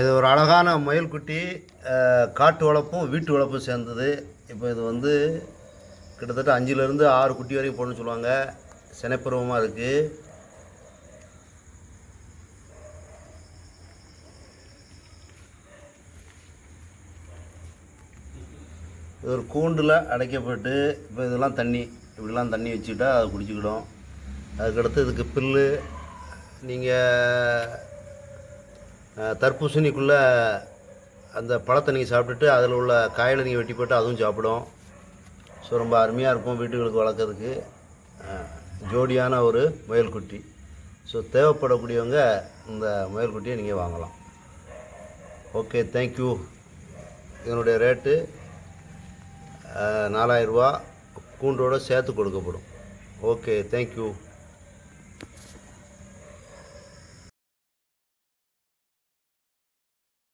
இது ஒரு அழகான மயில்குட்டி காட்டு வளர்ப்பும் வீட்டு வளர்ப்பும் சேர்ந்தது. இப்போ இது வந்து கிட்டத்தட்ட அஞ்சுலேருந்து ஆறு குட்டி வரைக்கும் போடணும்னு சொல்லுவாங்க. சினைப்பருவமாக இருக்குது இது ஒரு கூண்டில் அடைக்கப்பட்டு இப்போ இதெல்லாம் தண்ணி இப்படிலாம் தண்ணி வச்சுக்கிட்டா அதை குடிச்சிக்கிடும். அதுக்கடுத்து இதுக்கு புல்லு நீங்கள் தர்பூசணிக்குள்ளே அந்த பழத்தை நீங்கள் சாப்பிட்டுட்டு அதில் உள்ள காயில் நீங்கள் வெட்டி போட்டு அதுவும் சாப்பிடும். ஸோ ரொம்ப அருமையாக இருக்கும் வீட்டுகளுக்கு வளர்க்குறதுக்கு. ஜோடியான ஒரு முயல்குட்டி. ஸோ தேவைப்படக்கூடியவங்க இந்த முயல்குட்டியை நீங்கள் வாங்கலாம். ஓகே தேங்க்யூ இதனுடைய ரேட்டு நாலாயிரரூபா கூண்டோடு சேர்த்து கொடுக்கப்படும். Okay thank you